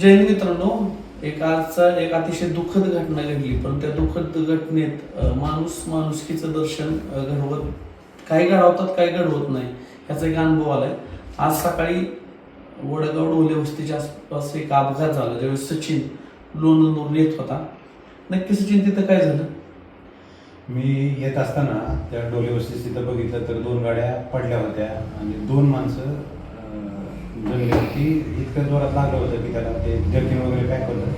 जैन मित्रांनो एक आजचा एक अतिशय दुःखद घटना घडली पण त्या दुःखद घटनेत माणूस माणुसकीचं दर्शन घडवत काही घडवतात काही घडवत नाही ह्याचा एक अनुभव आलाय. आज सकाळी वडगाव डोले वस्तीच्या आसपास एक अपघात झाला ज्यावेळेस सचिन लोणंदूरून येत होता. नक्की सचिन तिथं काय झालं? मी येत असताना त्या डोले वस्तीत तिथं बघितलं तर दोन गाड्या पडल्या होत्या आणि दोन माणसं अं, की इतकं जोरात लागलं होतं की त्याला ते जर्किन वगैरे पॅक होतं.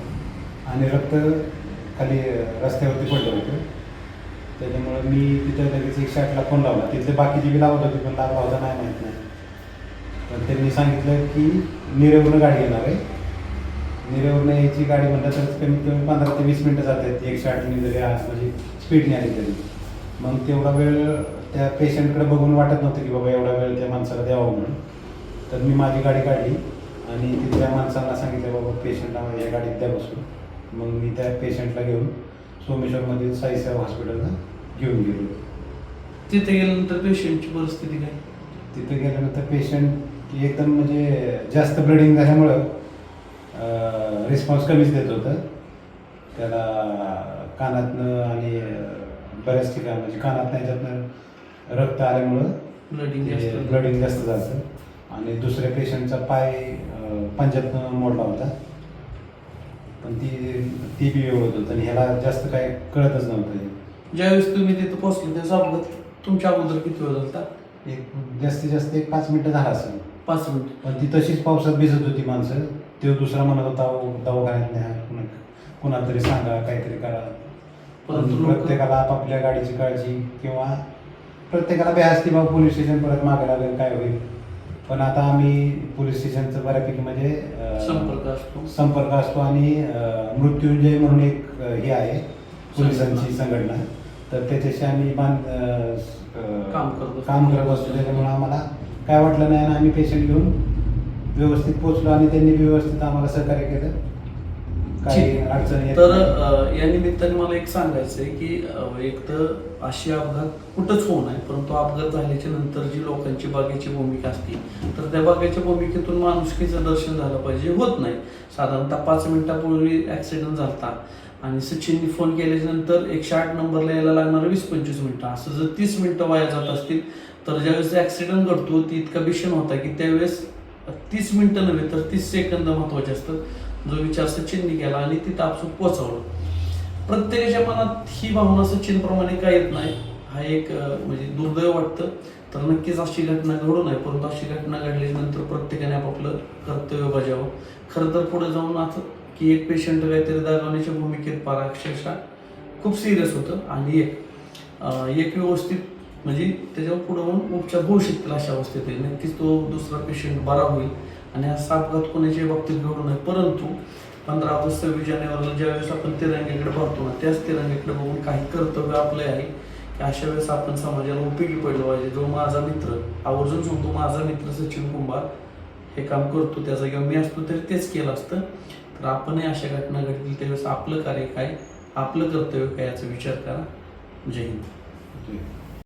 आणि रक्त खाली रस्त्यावरती पडलं होतं. त्याच्यामुळं मी तिथं लगेच एकशे आठला फोन लावला. तिथले बाकीचे बी लावत होते पण लागला होता नाही माहीत नाही. पण त्यांनी सांगितलं की निरेवरून गाडी येणार आहे. निरेवरून यायची गाडी म्हणलं तर कमीत कमी पंधरा ते वीस मिनटं जातात. एकशे आठने जरी आज म्हणजे स्पीडने आली तरी. मग तेवढा वेळ त्या पेशंटकडे बघून वाटत नव्हतं की बाबा एवढा वेळ त्या माणसाला द्यावा म्हणून. तर मी माझी गाडी काढली आणि तिथल्या माणसांना सांगितलं बाबा पेशंटला या गाडीत द्या बसून. मग मी त्या पेशंटला घेऊन सोमेश्वरमधील साईसाहेब हॉस्पिटलला घेऊन गेलो. तिथे गेल्यानंतर पेशंटची परिस्थिती काय? तिथे गेल्यानंतर पेशंट एकदम म्हणजे जास्त ब्लडिंग झाल्यामुळं रिस्पॉन्स कमीच देत होतं. त्याला कानातनं आणि बऱ्याच ठिकाणी म्हणजे कानातनं ह्याच्यातनं रक्त आल्यामुळं ब्लडिंग ब्लडिंग जास्त झालं. आणि दुसऱ्या पेशंटचा पाय अं, पंजातनं मोडला होता. पण ती ती बी व्यवस्थित होतं आणि ह्याला जास्त काय कळतच नव्हतं. ज्यावेळेस तुम्ही तिथं पोहोचले त्याचा अपघात तुमच्या अगोदर किती वेळ झाला एक जास्तीत जास्त एक पाच मिनटं झाला असेल. पाच मिनिट. पण ती तशीच पावसात भिजत होती माणसं. तो दुसरा म्हणत होता "अहो, दवाखान्यात न्या कुणा कुणाला तरी सांगा काहीतरी करा. परंतु परंतु लोक- प्रत्येकाला आपापल्या गाडीची काळजी किंवा प्रत्येकाला बी असते बाबा पोलीस स्टेशन परत मागे लागेल काय होईल? पण आता आम्ही पोलीस स्टेशनचं बऱ्यापैकी म्हणजे संपर्क असतो. संपर्क असतो आणि मृत्युंजय म्हणून एक हे आहे पोलिसांची संघटना. तर त्याच्याशी आम्ही बांध काम करत असतो. त्याच्यामुळे आम्हाला काय वाटलं नाही आणि आम्ही पेशंट घेऊन व्यवस्थित पोहोचलो आणि त्यांनी व्यवस्थित आम्हाला सहकार्य केलं. काही. अडचण तर. अ, या निमित्ताने मला एक सांगायचं आहे की अ, एक तर अशी अपघात कुठंच होऊ नये परंतु अपघात झाल्याच्यानंतर जी लोकांची बागेची भूमिका असते तर त्या बागेच्या भूमिकेतून माणुसकीचं दर्शन झालं पाहिजे. होत नाही. साधारणतः पाच मिनिटापूर्वी ऍक्सिडेंट झाला आणि सचिननी फोन केल्याच्यानंतर एकशे आठ नंबरला यायला लागणार वीस पंचवीस मिनिटं. असं जर तीस मिनिटं वाया जात असतील तर ज्यावेळेस ऍक्सिडेंट घडतो ती इतका भीषण होता की त्यावेळेस तीस मिनिटं नव्हे तर तीस सेकंद महत्त्वाचे असतात जो विचार सचिननी केला आणि तिथं आपसूक पोचवलं प्रत्येकाच्या मनात ही भावना सचिनप्रमाणे काय येत नाही हा एक म्हणजे दुर्दैव वाटतं. तर नक्कीच अशी घटना घडू नये परंतु अशी घटना घडल्यानंतर नंतर प्रत्येकाने आपापलं कर्तव्य बजावं. खरं तर पुढे जाऊन आता की एक पेशंट काहीतरी दागवण्याच्या भूमिकेत पार अक्षरशः खूप सिरियस होतं आणि एक एक व्यवस्थित म्हणजे त्याच्यावर पुढे होऊन उपचार होऊ शकतील अशा अवस्थेत. नक्कीच तो दुसरा पेशंट बरा होईल. आणि असा अपघात कोणाच्याही बाबतीत घडू नये. परंतु पंधरा ऑगस्ट सव्वीस जानेवारीला ज्यावेळेस आपण तिरंगेकडे पाहतो ना त्याच तिरंग्याकडे बघून काही कर्तव्य आपले आहे की अशा वेळेस आपण समाजाला उपयोगी पडलं पाहिजे. जो माझा मित्र आवर्जून सांगतो माझा मित्र सचिन कुंभार हे काम करतो त्याचा किंवा मी असतो तरी तेच केलं असतं. तर आपणही अशा घटना घडतील त्यावेळेस आपलं कार्य काय आपलं कर्तव्य काय याचा विचार करा. जय हिंद.